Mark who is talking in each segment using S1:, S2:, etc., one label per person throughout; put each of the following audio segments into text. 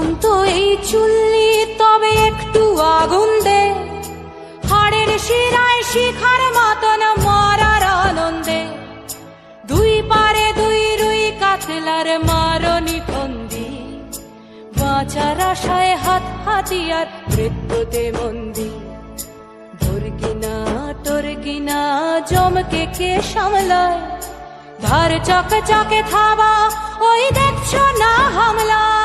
S1: নিভন্ত এই চুল্লি, তবে একটু আগুন দে। হাড়ের শিরায় শিখার মতন মরার আনন্দে। দুই পারে দুই রুই কাতলার মারনি ফন্দি বাঁচার আশায় হাত হাতিয়ার মৃত্যুতে মন্দি। তোর কিনা জমকে কে সামলায়? ধার চক চকে থাবা, ওই দেখছ না হামলায়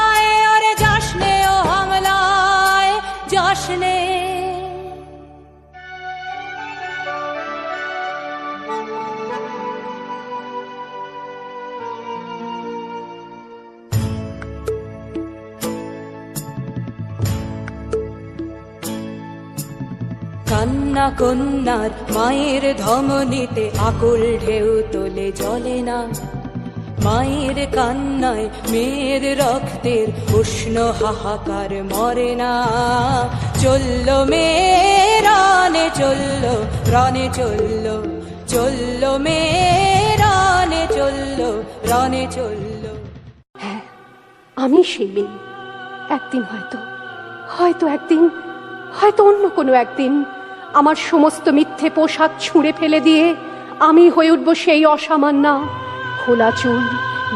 S1: কান্না কন্যার মায়ের ধমনীতে আকুল ঢেউ তোলে, জলে না। মায়ের কান্নায় মেয়ের রক্তের উষ্ণ হাহাকার মরে না। চলল মেয়ে রানে, চলল রানে চলল চলল মেয়ে রানে, চলল রানে চলল।
S2: হ্যাঁ আমি সেই মেয়ে। একদিন হয়তো হয়তো একদিন, হয়তো অন্য কোনো একদিন আমার সমস্ত মিথ্যে পোশাক ছুঁড়ে ফেলে দিয়ে আমি হয়ে উঠব সেই অসামান্যা খোলা চুল,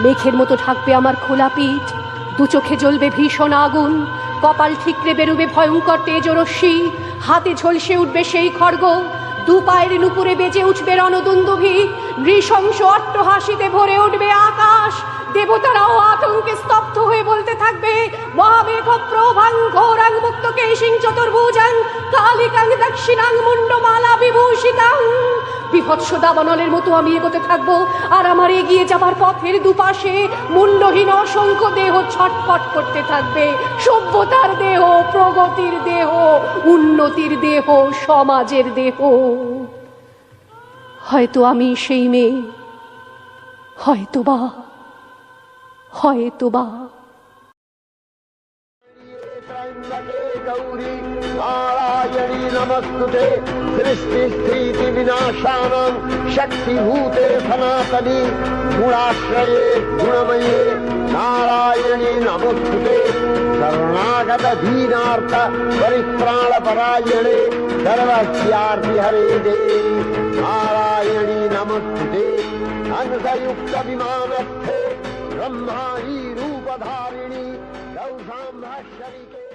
S2: মেঘের মতো ঢাকবে আমার খোলা পিঠ, দু চোখে জ্বলবে ভীষণ আগুন, কপাল ঠিকরে বেরুবে ভয়ঙ্কর তেজরশ্মি, হাতে ঝলসে উঠবে সেই খড়গ দু পায়ের নুপুরে বেজে উঠবে রণদুন্দুভি, নৃশংস অট্টহাসিতে ভরে উঠবে আকাশ, দেবতারাও আতঙ্কে স্তব্ধ হয়ে বলতে থাকবে মহামেঘ প্রভাং ঘোরাং কেশিং চতুর্ভুজাং দক্ষিণাং মুন্ডমালা বিভূষিতাং। বিভৎস দাবানলের মতো আমি এগোতে থাকব, আর আমার এগিয়ে যাবার পথের দুপাশে মুন্ডহীন অসংখ্য দেহ ছটফট করতে থাকবে। সভ্যতার দেহ, প্রগতির দেহ, উন্নতির দেহ, সমাজের দেহ। হয়তো আমি সেই মেয়ে হয়তো বা হয়তো বা
S3: गौरी, नारायणी नमस्तुते। सृष्टिस्थिति विनाशानं शक्तिभूते सनातनी गुणाश्रये गुणमये। नारायणी नमस्तुते। शरणागत दीनार्थ परित्राणपरायणे। सर्वस्यार्ति हरे देवी नारायणी नमस्तुते। हंसयुक्त विमानस्थे। ब्रह्माणी रूपधारिणी। गौसाम्भाश्वरिके